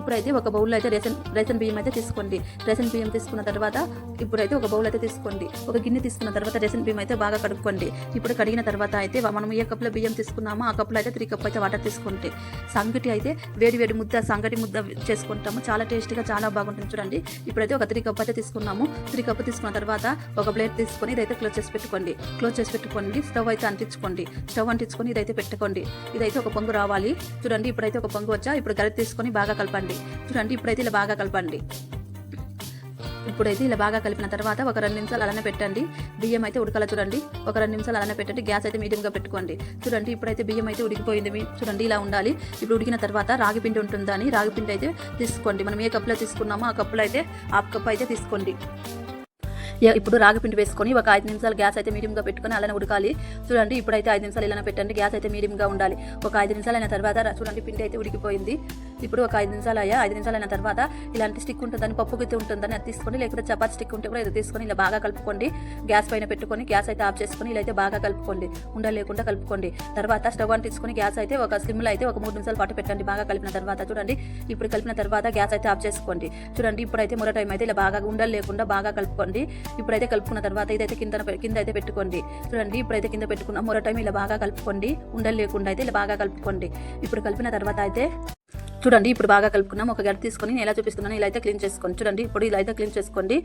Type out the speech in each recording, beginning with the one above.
ఇప్పుడైతే ఒక బౌల్లో అయితే రేషన్ రేషన్ బియ్యం అయితే తీసుకోండి. రేషన్ బియ్యం తీసుకున్న తర్వాత ఇప్పుడైతే ఒక బౌల్ అయితే తీసుకోండి. ఒక గిన్నె తీసుకున్న తర్వాత రేషన్ బియ్యం అయితే బాగా కడుక్కోండి. ఇప్పుడు కడిగిన తర్వాత అయితే మనం ఏ కప్లో బియ్యం తీసుకున్నామో ఆ కప్లో అయితే త్రీ కప్ అయితే వాటర్ తీసుకుంటే సంగటి అయితే వేడి వేడి ముద్ద సంగటి ముద్ద చేసుకుంటాము. చాలా టేస్ట్గా చాలా బాగుంటుంది చూడండి. ఇప్పుడైతే ఒక త్రీ కప్ అయితే తీసుకున్నాము. త్రీ కప్ తీసుకున్న తర్వాత ఒక ప్లేట్ తీసుకొని ఇదైతే క్లోజ్ చేసి పెట్టుకోండి. క్లోజ్ చేసి పెట్టుకోండి. స్టవ్ అయితే అంటించుకోండి. స్టవ్ అంటించుకొని ఇదైతే పెట్టుకోండి. ఇదైతే ఒక పొంగు రావాలి. చూడండి ఇప్పుడైతే ఒక పొంగు వచ్చా? ఇప్పుడు గరి తీసుకొని బాగా కలపండి. చూడండి ఇప్పుడైతే ఇలా బాగా కలపండి. ఇప్పుడైతే ఇలా బాగా కలిపిన తర్వాత ఒక రెండు నిమిషాలు అలానే పెట్టండి. బియ్యం అయితే ఉడకాల చూడండి. ఒక రెండు నిమిషాలు అలానే పెట్టండి. గ్యాస్ అయితే మీడియంగా పెట్టుకోండి. చూడండి ఇప్పుడైతే బియ్యం అయితే ఉడికిపోయింది. చూడండి ఇలా ఉండాలి. ఇప్పుడు ఉడికిన తర్వాత రాగి పిండి ఉంటుందని రాగి పిండి అయితే తీసుకోండి. మనం ఏ కప్పులో తీసుకున్నామో ఆ కప్పులో అయితే హాఫ్ కప్ అయితే తీసుకోండి. ఇక ఇప్పుడు రాగి పిండి వేసుకొని ఒక ఐదు నిమిషాలు గ్యాస్ అయితే మీడియంగా పెట్టుకొని అలానే ఉడకాలి. చూడండి ఇప్పుడైతే ఐదు నిమిషాలు ఇలానే పెట్టండి. గ్యాస్ అయితే మీడియంగా ఉండాలి. ఒక ఐదు నిమిషాలు అయిన తర్వాత చూడండి పిండి అయితే ఉడికిపోయింది. ఇప్పుడు ఒక ఐదు నిమిషాలు అయ్యా ఐదు నిమిషాలు అయిన తర్వాత ఇలాంటి స్టిక్ ఉంటుందని పప్పు గుత్తి ఉంటుందని అది తీసుకొని లేకపోతే చపాతి స్టిక్ ఉంటే కూడా ఇది తీసుకొని ఇలా బాగా కలుపుకోండి. గ్యాస్ పైన పెట్టుకొని గ్యాస్ అయితే ఆఫ్ చేసుకొని ఇలా అయితే బాగా కలుపుకోండి. ఉండలు లేకుండా కలుపుకోండి. తర్వాత స్టవ్ అని తీసుకొని గ్యాస్ అయితే ఒక స్లిమ్లో అయితే ఒక మూడు నిమిషాల పాటు పెట్టండి. బాగా కలిపిన తర్వాత చూడండి. ఇప్పుడు కలిపిన తర్వాత గ్యాస్ అయితే ఆఫ్ చేసుకోండి. చూడండి ఇప్పుడైతే మరో టైం అయితే ఇలా బాగా ఉండలు లేకుండా బాగా కలుపుకోండి. ఇప్పుడైతే కలుపుకున్న తర్వాత ఇదైతే కింద కింద అయితే పెట్టుకోండి. చూడండి ఇప్పుడైతే కింద పెట్టుకున్న మరో టైం ఇలా బాగా కలుపుకోండి. ఉండలు లేకుండా అయితే ఇలా బాగా కలుపుకోండి. ఇప్పుడు కలిపిన తర్వాత అయితే చూడండి ఇప్పుడు బాగా కలుపుకున్నాం. ఒక గడ్డ తీసుకొని నేను ఎలా చూపిస్తున్నాను ఇలా అయితే క్లీన్ చేసుకోండి. చూడండి ఇప్పుడు ఇలా అయితే క్లీన్ చేసుకోండి.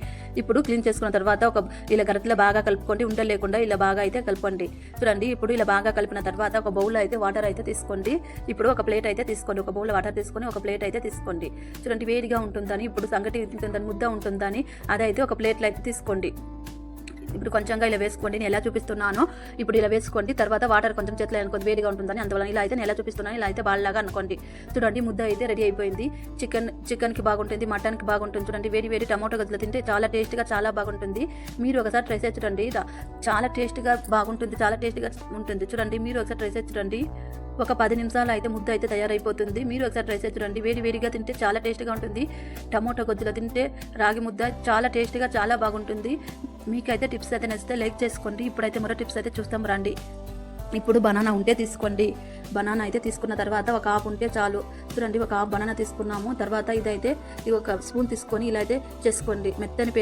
ఇప్పుడు క్లీన్ చేసుకున్న తర్వాత ఒక ఇలా గడ్డలో బాగా కలుపుకోండి. ఉండలు లేకుండా ఇలా బాగా అయితే కలపండి. చూడండి ఇప్పుడు ఇలా బాగా కలిపిన తర్వాత ఒక బౌల్ అయితే వాటర్ అయితే తీసుకోండి. ఇప్పుడు ఒక ప్లేట్ అయితే తీసుకోండి. ఒక బౌల్ వాటర్ తీసుకొని ఒక ప్లేట్ అయితే తీసుకోండి. చూడండి వేడిగా ఉంటుందని ఇప్పుడు సంగటి ముద్ద ఉంటుందని అదైతే ఒక ప్లేట్లో అయితే తీసుకోండి. ఇప్పుడు కొంచెంగా ఇలా వేసుకోండి నేను ఎలా చూపిస్తున్నానో ఇప్పుడు ఇలా వేసుకోండి. తర్వాత వాటర్ కొంచెం చేతిలో అనుకోండి వేడిగా ఉంటుందని అందువల్ల ఇలా అయితే నేను ఎలా చూపిస్తున్నాను ఇలా అయితే బాల్లాగా అనుకోండి. చూడండి ముద్ద అయితే రెడీ అయిపోయింది. చికెన్ చికెన్కి బాగుంటుంది మటన్కి బాగుంటుంది. చూడండి వేడి వేడి టమాటో గజ్జలు తింటే చాలా టేస్ట్గా చాలా బాగుంటుంది. మీరు ఒకసారి ట్రై చేసి చూడండి. చాలా టేస్ట్గా బాగుంటుంది చాలా టేస్ట్గా ఉంటుంది. చూడండి మీరు ఒకసారి ట్రై చేసి చూడండి. ఒక పది నిమిషాలు అయితే ముద్ద అయితే తయారైపోతుంది. మీరు ఒకసారి ట్రై చేసి చూడండి. వేడి వేడిగా తింటే చాలా టేస్ట్గా ఉంటుంది. టమాటో గొజ్జులో తింటే రాగి ముద్ద చాలా టేస్ట్గా చాలా బాగుంటుంది. మీకైతే టిప్స్ అయితే నచ్చితే లైక్ చేసుకోండి. ఇప్పుడైతే మరో టిప్స్ అయితే చూస్తాం రండి. ఇప్పుడు బనానా ఉంటే తీసుకోండి. బనానా అయితే తీసుకున్న తర్వాత ఒక ఆపు ఉంటే చాలు. చూడండి ఒక ఆపు బనానా తీసుకున్నాము. తర్వాత ఇదైతే ఇది ఒక స్పూన్ తీసుకొని ఇలా అయితే చేసుకోండి. మెత్తని పేస్ట్